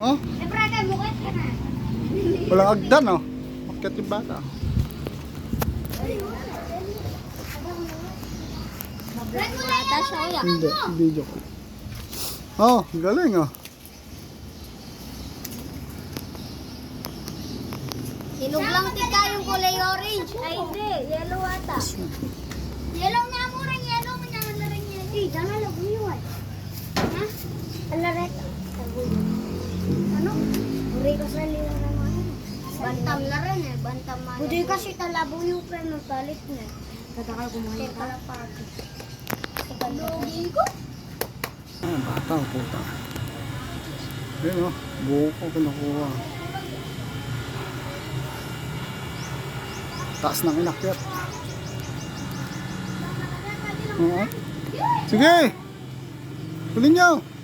Oh, Eh, brother, mukit ka na. walang agdan oh. Bakit yung bata? Bata siya, kuya. Hindi, video ko. Oh, galing oh. Hinog lang tika yung kulay orange. Ay, hindi. Yellow ata. Yellow nga mo rin. Yellow mo naman na rin yan. Eh, dama lang buyuan. Ha? Alaret. Ano? Uri ko sa liwa naman. Bantam na rin eh. Bantam man. Budoy kasi talabuyo pa ng palit na. Katakal kumain ka. Kaya pala Login ko. Ah, bata oh, puta. Yan oh, buo ko kinukuha. Taas ng inakyat. Oo. Sige! Kunin niyo!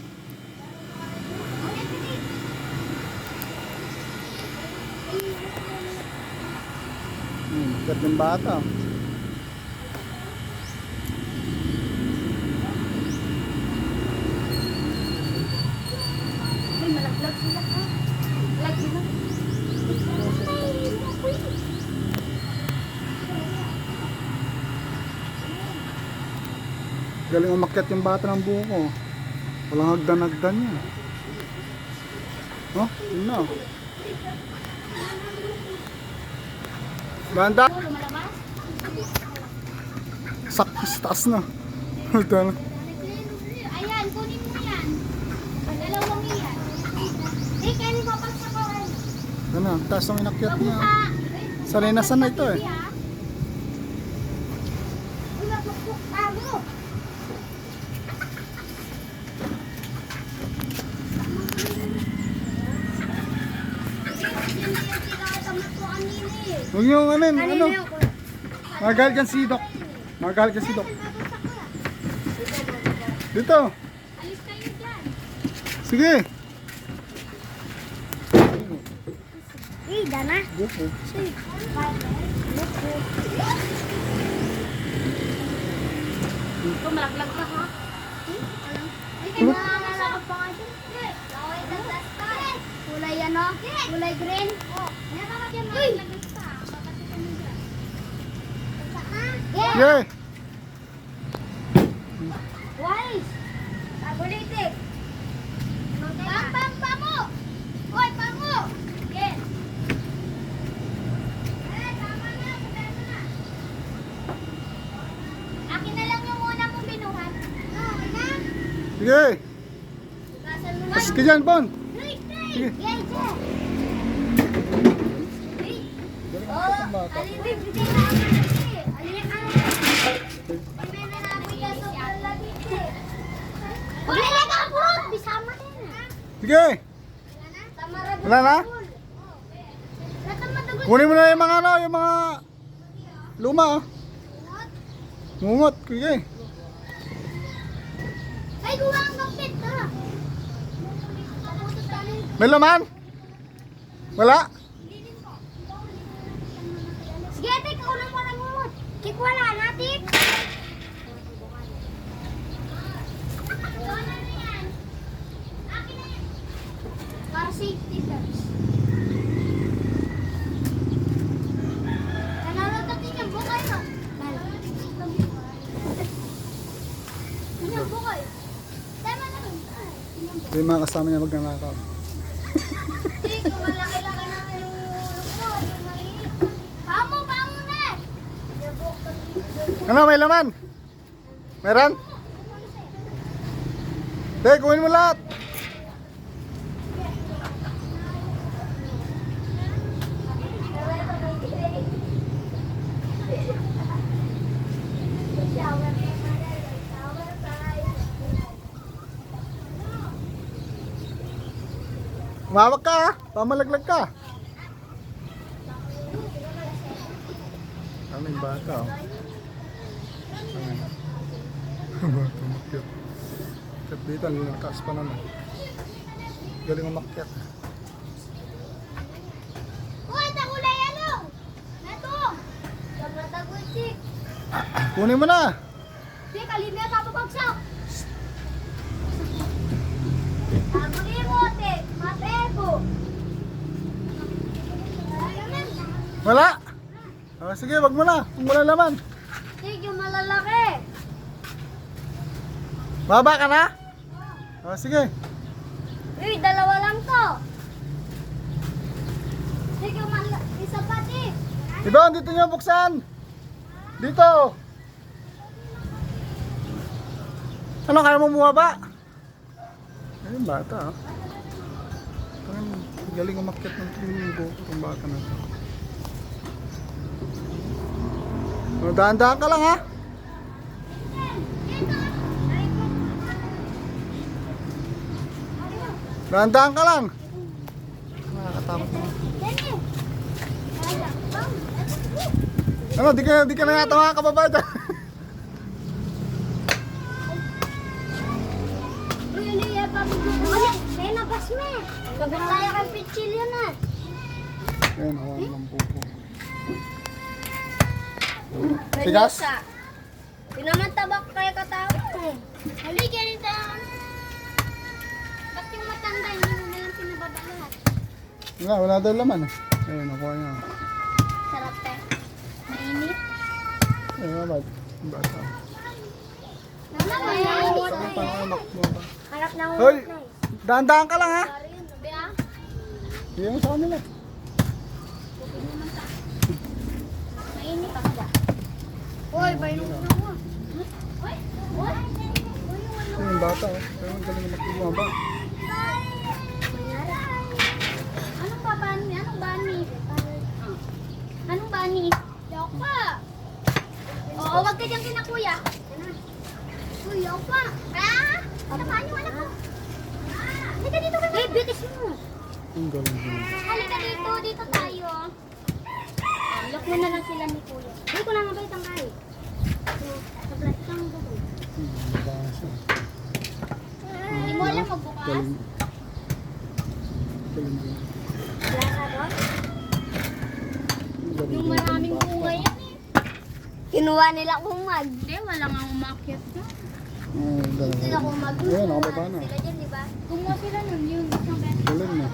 Kat ng bata. Ay, malaglag sila ha. Lag sila. Galing umakyat yung bata ng buko. Walang hagdan-hagdan yan. Oh, yun na. Oh. Ganda. Lumalabas? Sakto sa taas na. Ito na. Ayan, kunin mo yan. Dalawang yan. Eh, kaya ni papagsak ko. Ano, taas ng inakyat niya. Sanay na sanay ito eh. Uy, mapukpuk tago. Huwag niyo ano, ano. Magagal kan si Doc. Magagal kan si Doc. Dito. Dyan. Sige. Eh, dana. Buko. Ito, malaglag ka ha? Ay, kaya malalakad pa nga dyan. Kulay ano? Kulay green? Uy! Yeah! Wise! Tagulitik! Pam, pam, pamo! Hoy, pamo! Yes! Eh, tama na, pwede na. Akin na lang yung una mong binuhat. Okay na? Sige. Basan mo na. Pas ka dyan, Bon. Sige. yes! Hey! Oh, alibig, hindi na ako Sige. Wala na? Kunin mo na yung mga ano, yung mga luma oh. Mungot. Sige. Ay, kuha ang kapit, tara. May laman? Wala? Sige, ate, kaulang mo lang umot. Kik wala Ito yung mga kasama niya magnanakaw. Ano, may laman? Meron? Hey, kunin mo lahat. Umawak ka ha. Pamalaglag ka. Ano yung bata oh. Bata umakyat. Kat dito, ang lakas pa naman. Galing umakyat. Uy, takulay ano? Nato! Tamatagusik. Kunin mo na. Di, kalimya kapapagsak. Takulay mo, te. Mate. Wala? Oh, sige, wag mo na. Kung wala laman. Sige, yung malalaki. Baba ka na? Oh, sige. Uy, dalawa lang to. Sige, mal- isa pa di. Ibon, dito niyo buksan. Dito. Ano, kaya mo bumaba? Ayun, bata. Parang galing umakyat ng tuminggo. Itong bata na to. Oh, dahan-dahan ka lang ha. Dahan-dahan ka lang. Nakakatakot naman. Dali. Kaya, bang. Ano, di ka, di ka na yata makakababa dyan. Uy, ano yan? Mali, may nabas me. Kabit tayo kang pitchilyo na. Ayun, hawakan ng pupo. Tigas? Tigas? Di naman tabak kaya katao eh. Hali, ganito. Ba't yung matanda, hindi mo na lang pinababa lahat? Wala, wala daw laman eh. Ayun, nakuha niya. Sarap eh. Mainit. Ayun, mabad. Bata. Mainit. Anak mo ba? Harap na Hoy! Dahan-dahan ka lang ha. Sorry yun, sabi ah. Hindi mo sa kanila. Mainit ako ba? Hoy, na mo. Hoy, hoy. Ayun, yung bata oh. Pero ang galing na bumaba. Anong ba bani? Anong bani? Anong bani? Yopa! Oo, wag ka dyan kinakuya. Uy, yopa! Ah! Tamaan yung anak ko. Halika dito ka. Eh, bitis mo. Ang galing. Halika dito, dito tayo. Lock mo na lang sila ni kuya. Hindi ko na mabait ang kahit. Sa lang mo Hmm, mababa siya. Hindi mo alam magbukas. Ka doon? Ang Yung maraming bunga yan eh. Kinuha nila kumag. Hindi, wala nga umakyat na. Ang galing. Sila kumag. Ayun, nakababa na. Sila dyan, di ba? Kumuha sila nun, yun. Isang beses. Galing na.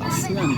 Taas yan.